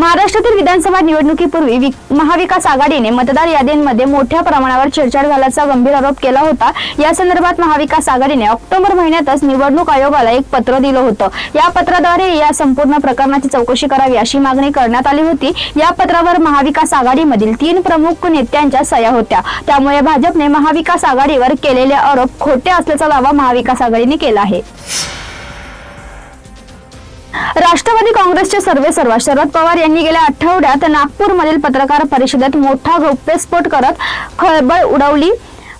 महाराष्ट्रातील विधानसभा निवडणुकीपूर्वी महाविकास आघाडीने मतदार यादींमध्ये मोठ्या प्रमाणावर छेडछाड झाल्याचा गंभीर आरोप केला होता. या संदर्भात महाविकास आघाडीने ऑक्टोबर महिन्यातच निवडणूक आयोगाला एक पत्र दिलं होतं. या पत्राद्वारे या संपूर्ण प्रकरणाची चौकशी करावी अशी मागणी करण्यात आली होती. या पत्रावर महाविकास आघाडीमधील तीन प्रमुख नेत्यांच्या सह्या होत्या. त्यामुळे भाजपने महाविकास आघाडीवर केलेले आरोप खोटे असल्याचा दावा महाविकास आघाडीने केला आहे. राष्ट्रवादी काँग्रेसचे सर्वे सर्वा शरद पवार यांनी गेल्या आठवड्यात नागपूरमधील पत्रकार परिषदेत मोठा गौप्यस्फोट करत खळबळ उडवली.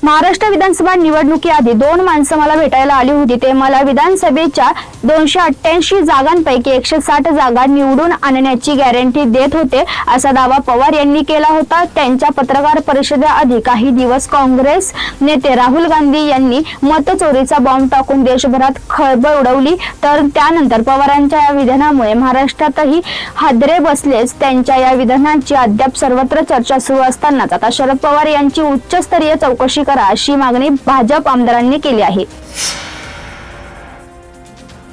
महाराष्ट्र विधानसभा निवडणुकीआधी दोन माणसं मला भेटायला आली होती. ते मला विधानसभेच्या दोनशे अठ्ठ्याऐंशी जागांपैकी एकशे साठ जागा निवडून आणण्याची गॅरंटी देत होते असा दावा पवार यांनी केला होता. त्यांच्या पत्रकार परिषदेआधी काही दिवस काँग्रेस नेते राहुल गांधी यांनी मतचोरीचा बॉम्ब टाकून देशभरात खळबळ उडवली. तर त्यानंतर पवारांच्या या विधानामुळे महाराष्ट्रातही हादरे बसलेच. त्यांच्या या विधानाची अद्याप सर्वत्र चर्चा सुरू असतानाच आता शरद पवार यांची उच्चस्तरीय चौकशी करा अशी मागणी भाजप आमदारांनी केली आहे.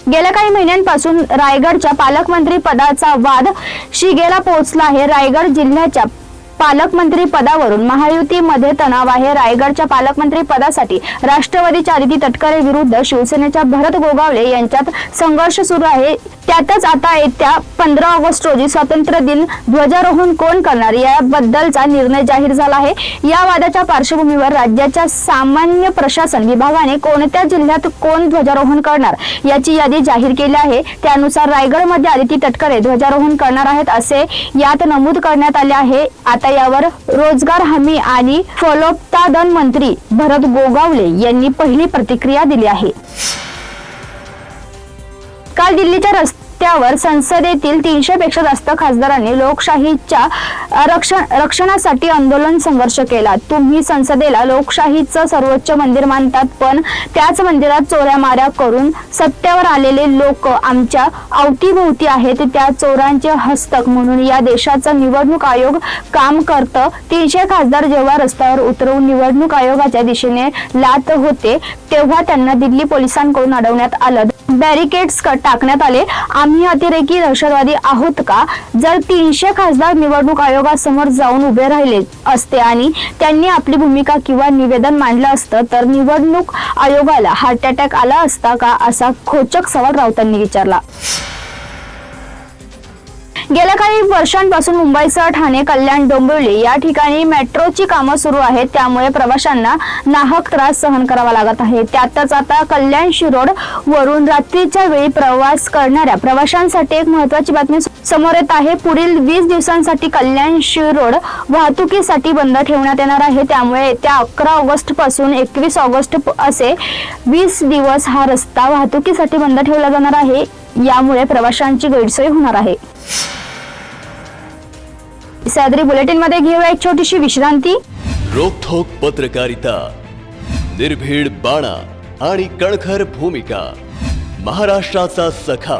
गेल्या काही महिन्यांपासून रायगडच्या पालकमंत्री पदाचा वाद शिगेला पोहोचला आहे. रायगड जिल्ह्याच्या पालकमंत्री पदावरून महायुतीमध्ये तणाव आहे. रायगडच्या पालकमंत्री पदासाठी राष्ट्रवादीच्या आदिती तटकरे विरुद्ध शिवसेनेच्या भरत गोगावले यांच्यात संघर्ष सुरू आहे. त्यातच आता येत्या पंधरा ऑगस्ट रोजी स्वातंत्र्य दिन ध्वजारोहण कोण करणार याबद्दलचा निर्णय जाहीर झाला आहे. या वादाच्या पार्श्वभूमीवर राज्याच्या सामान्य प्रशासन विभागाने कोणत्या जिल्ह्यात कोण ध्वजारोहण करणार याची यादी जाहीर केली आहे. त्यानुसार रायगडमध्ये आदिती तटकरे ध्वजारोहण करणार आहेत असे यात नमूद करण्यात आले आहे. आता यावर रोजगार हमी आणि फलोत्पादन मंत्री भरत गोगावले यांनी पहिली प्रतिक्रिया दिली आहे. काल दिल्लीच्या त्यावर संसदेतील तीनशे पेक्षा जास्त खासदारांनी लोकशाहीच्या रक्षण रक्षणासाठी आंदोलन संघर्ष केला. तुम्ही संसदेला लोकशाहीचं सर्वोच्च मंदिर मानतात पण त्याच मंदिरात चोऱ्या माऱ्या करून सत्तेवर आलेले लोक आमच्या अवतीभोवती आहेत. त्या चोरांचे हस्तक म्हणून या देशाचा निवडणूक आयोग काम करतं. तीनशे खासदार जेव्हा रस्त्यावर उतरवून निवडणूक आयोगाच्या दिशेने लात होते तेव्हा त्यांना दिल्ली पोलिसांकडून अडवण्यात आलं. बॅरिकेड्स टाकण्यात आले. आम्ही अतिरेकी दहशतवादी आहोत का? जर तीनशे खासदार निवडणूक आयोगासमोर जाऊन उभे राहिले असते आणि त्यांनी आपली भूमिका किंवा निवेदन मांडलं असतं तर निवडणूक आयोगाला हार्ट अटॅक आला असता का? असा खोचक सवाल राऊतांनी विचारला. गेल्या काही वर्षांपासून मुंबईसह ठाणे कल्याण डोंबिवली या ठिकाणी मेट्रोची कामं सुरू आहेत. त्यामुळे प्रवाशांना नाहक त्रास सहन करावा लागत आहे. त्यातच आता कल्याण शिरोड वरून रात्रीच्या वेळी प्रवास करणाऱ्या प्रवाशांसाठी एक महत्वाची बातमी समोर येत आहे. पुढील वीस दिवसांसाठी कल्याण शिरोड वाहतुकीसाठी बंद ठेवण्यात येणार आहे. त्यामुळे येत्या अकरा ऑगस्टपासून एकवीस ऑगस्ट असे वीस दिवस हा रस्ता वाहतुकीसाठी बंद ठेवला जाणार आहे. यामुळे प्रवाशांची गैरसोय होणार आहे. सह्याद्री बुलेटिनमध्ये घेऊया एक छोटीशी विश्रांती. रोखोक पत्रकारिता निर्भीड बाणा आणि कणखर भूमिका महाराष्ट्राचा सखा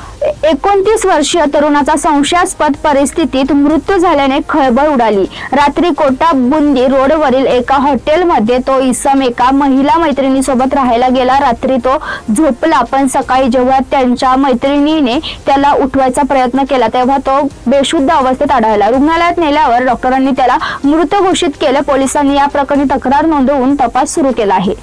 एकोणतीस वर्षीय तरुणाचा संशयास्पद परिस्थितीत मृत्यू झाल्याने खळबळ उडाली. रात्री कोटा बुंदी रोडवरील एका हॉटेलमध्ये तो इसम एका महिला मैत्रिणीसोबत राहायला गेला. रात्री तो झोपला पण सकाळी जेव्हा त्यांच्या मैत्रिणीने त्याला उठवायचा प्रयत्न केला तेव्हा तो बेशुद्ध अवस्थेत आढळला. रुग्णालयात नेल्यावर डॉक्टरांनी त्याला मृत घोषित केलं. पोलिसांनी या प्रकरणी तक्रार नोंदवून तपास सुरू केला आहे.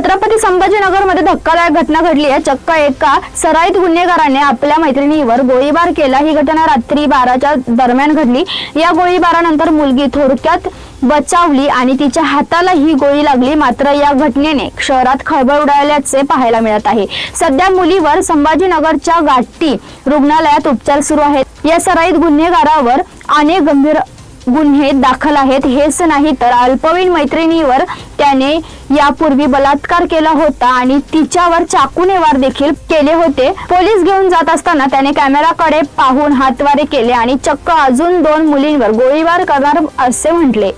छत्रपती संभाजीनगरमध्ये धक्कादायक घटना घडली आहे. चक्क एका सराईत गुन्हेगाराने आपल्या मैत्रिणीवर गोळीबार केला. ही घटना रात्री बाराच्या दरम्यान घडली. या गोळीबारानंतर मुलगी थोडक्यात बचावली आणि तिच्या हाताला ही गोळी लागली. मात्र या घटनेने शहरात खळबळ उडाल्याचे पाहायला मिळत आहे. सध्या मुलीवर संभाजीनगरच्या गाठी रुग्णालयात उपचार सुरू आहेत. या सराईत गुन्हेगारावर अनेक गंभीर गुन्हे दाखल आहेत. हेच नाही तर अल्पवयीन मैत्रिणीवर त्याने यापूर्वी बलात्कार केला होता आणि तिच्यावर चाकूने वार देखील केले होते. पोलीस घेऊन जात असताना त्याने कॅमेराकडे पाहून हातवारे केले आणि चक्क अजून दोन मुलींवर गोळीबार करणार असे म्हटले.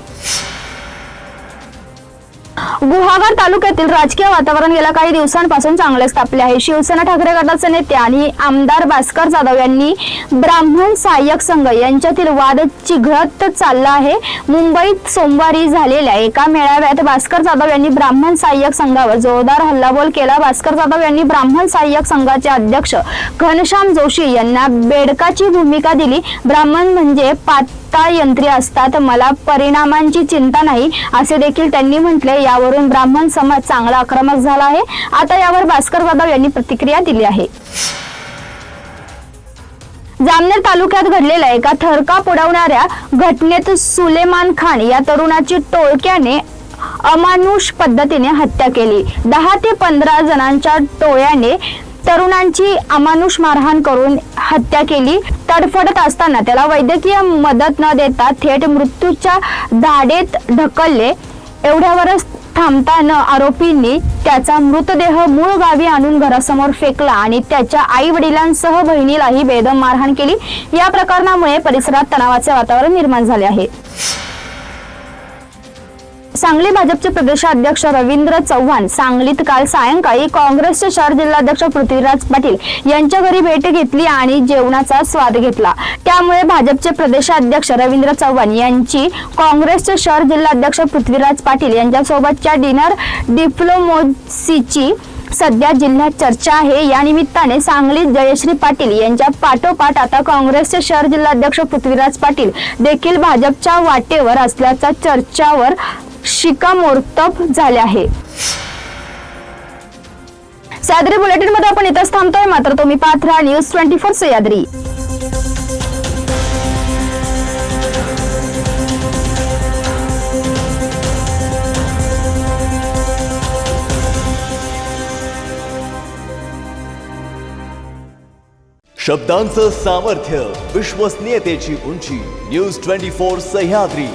गुहागर तालुक्यातील राजकीय वातावरण गेल्या काही दिवसांपासून चांगलेच तापले आहे. शिवसेना ठाकरे गटाचे नेते आणि आमदार भास्कर जाधव यांनी ब्राह्मण सहाय्यक संघ यांच्यातील वाद चिघळत चालला आहे. मुंबईत सोमवारी झालेल्या एका मेळाव्यात भास्कर जाधव यांनी ब्राह्मण सहाय्यक संघावर जोरदार हल्लाबोल केला. भास्कर जाधव यांनी ब्राह्मण सहाय्यक संघाचे अध्यक्ष घनश्याम जोशी यांना बेडकाची भूमिका दिली. ब्राह्मण म्हणजे पात यंत्री असतात मला परिणामांची चिंता नाही असे देखील त्यांनी म्हटले. यावरून ब्राह्मण समाज चांगला आक्रमक झाला आहे. आता यावर भास्कर जाधव यांनी प्रतिक्रिया दिली आहे. जामनेर तालुक्यात घडलेल्या एका थरका पुडवणाऱ्या घटनेत सुलेमान खान या तरुणाची टोळक्याने अमानुष पद्धतीने हत्या केली. दहा ते पंधरा जणांच्या टोळ्याने तरुणांची अमानुष मारहाण करून हत्या केली. तडफडत असताना त्याला वैद्यकीय मदत न देता थेट मृत्यूच्या धाडेत ढकलले. एवढ्यावरच थांबताना आरोपींनी त्याचा मृतदेह मूळ गावी आणून घरासमोर फेकला आणि त्याच्या आई वडिलांसह बहिणीलाही बेदम मारहाण केली. या प्रकरणामुळे परिसरात तणावाचे वातावरण निर्माण झाले आहे. सांगली भाजपचे प्रदेशाध्यक्ष रवींद्र चव्हाण. सांगलीत काल सायंकाळी काँग्रेसचे शहर जिल्हाध्यक्ष पृथ्वीराज पाटील यांच्या घरी भेट घेतली आणि जेवणाचा स्वाद घेतला. त्यामुळे भाजपचे प्रदेशाध्यक्ष रवींद्र चव्हाण यांची काँग्रेसचे शहर जिल्हाध्यक्ष पृथ्वीराज पाटील यांच्यासोबतच्या डिनर डिप्लोमोसीची सध्या जिल्ह्यात चर्चा आहे. या निमित्ताने सांगलीत जयश्री पाटील यांच्या पाठोपाठ आता काँग्रेसचे शहर जिल्हाध्यक्ष पृथ्वीराज पाटील देखील भाजपच्या वाटेवर असल्याचा चर्चावर शिकामोर्तब झाले आहे. सह्याद्री बुलेटिनमध्ये आपण इथंच थांबतोय. मात्र तुम्ही पाहत राहा न्यूज ट्वेंटी फोर सह्याद्री शब्दांचं सामर्थ्य विश्वसनीयतेची उंची न्यूज ट्वेंटी फोर सह्याद्री